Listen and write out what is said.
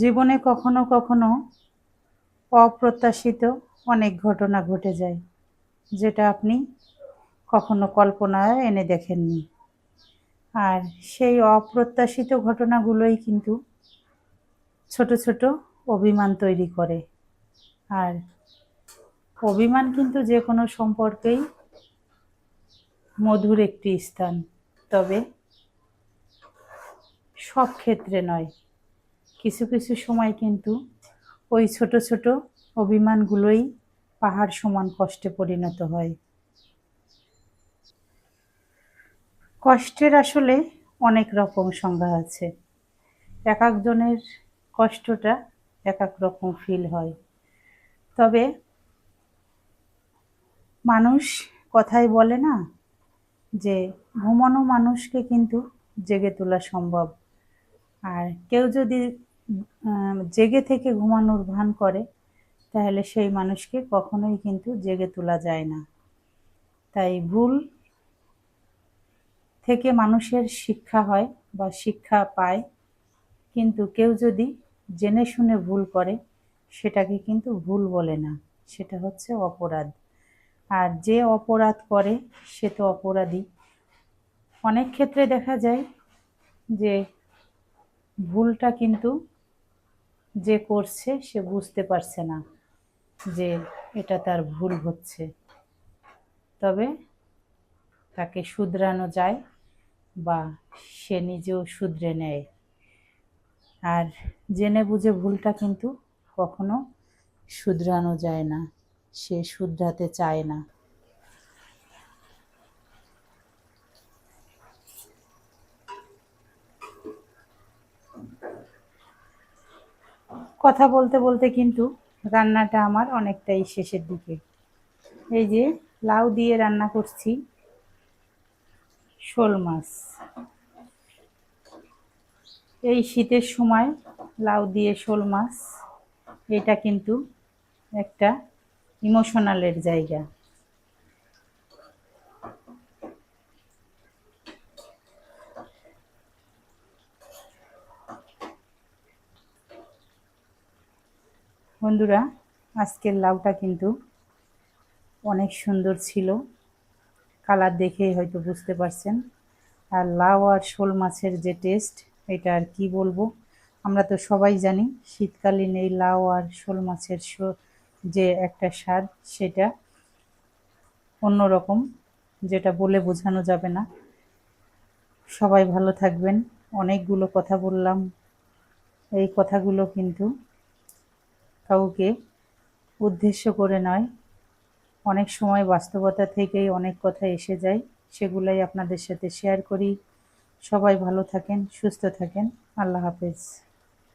জীবনে কখনো কখনো অপ্রত্যাশিত অনেক ঘটনা ঘটে যায়, যেটা আপনি কখনো কল্পনায় এনে দেখেননি। আর সেই অপ্রত্যাশিত ঘটনাগুলোই কিন্তু ছোট ছোট অভিমান তৈরি করে। আর অভিমান কিন্তু যে কোনো সম্পর্কেই মধুর একটি স্থান, তবে সব ক্ষেত্রে নয়। কিছু কিছু সময় কিন্তু ওই ছোট ছোট অভিমানগুলোই পাহাড় সমান কষ্টে পরিণত হয়। কষ্টের আসলে অনেক রকম সংজ্ঞা আছে। এক একজনের কষ্টটা এক এক রকম ফিল হয়। তবে মানুষ কথাই বলে না যে ঘুমানো মানুষকে কিন্তু জেগে তোলা সম্ভব। আর কেউ যদি জেগে থেকে ঘুমানোর ভান করে, তাহলে সেই মানুষকে কখনোই কিন্তু জেগে তোলা যায় না। তাই ভুল থেকে মানুষের শিক্ষা হয় বা শিক্ষা পায়, কিন্তু কেউ যদি জেনে শুনে ভুল করে, সেটাকে কিন্তু ভুল বলে না। সেটা হচ্ছে অপরাধ। আর যে অপরাধ করে, সে তো অপরাধী। অনেক ক্ষেত্রে দেখা যায় যে ভুলটা কিন্তু যে করছে সে বুঝতে পারছে না যে এটা তার ভুল হচ্ছে। তবে তাকে শুধরানো যায় বা সে নিজেও শুধরে নেয়। আর জেনে বুঝে ভুলটা কিন্তু কখনো শুধরানো যায় না, সে শুধরাতে চায় না। কথা বলতে বলতে কিন্তু রান্নাটা আমার অনেকটাই শেষের দিকে। এই যে লাউ দিয়ে রান্না করছি শোল মাছ। এই শীতের সময় লাউ দিয়ে শোল মাছ, এটা কিন্তু একটা ইমোশনালের জায়গা। বন্ধুরা, আজকের লাউটা কিন্তু অনেক সুন্দর ছিল। কালার দেখেই হয়তো বুঝতে পারছেন। আর লাউ আর শোল মাছের যে টেস্ট, এটা আর কি বলব? আমরা তো সবাই জানি, শীতকালীন এই লাউ আর শোল মাছের যে একটা স্বাদ, সেটা অন্যরকম, যেটা বলে বোঝানো যাবে না। সবাই ভালো থাকবেন। অনেকগুলো কথা বললাম। এই কথাগুলো কিন্তু কাউকে উদ্দেশ্য করে নয়। অনেক সময় বাস্তবতা থেকেই অনেক কথা এসে যায়, সেগুলাই আপনাদের সাথে শেয়ার করি। সবাই ভালো থাকেন, সুস্থ থাকেন। আল্লাহ হাফেজ।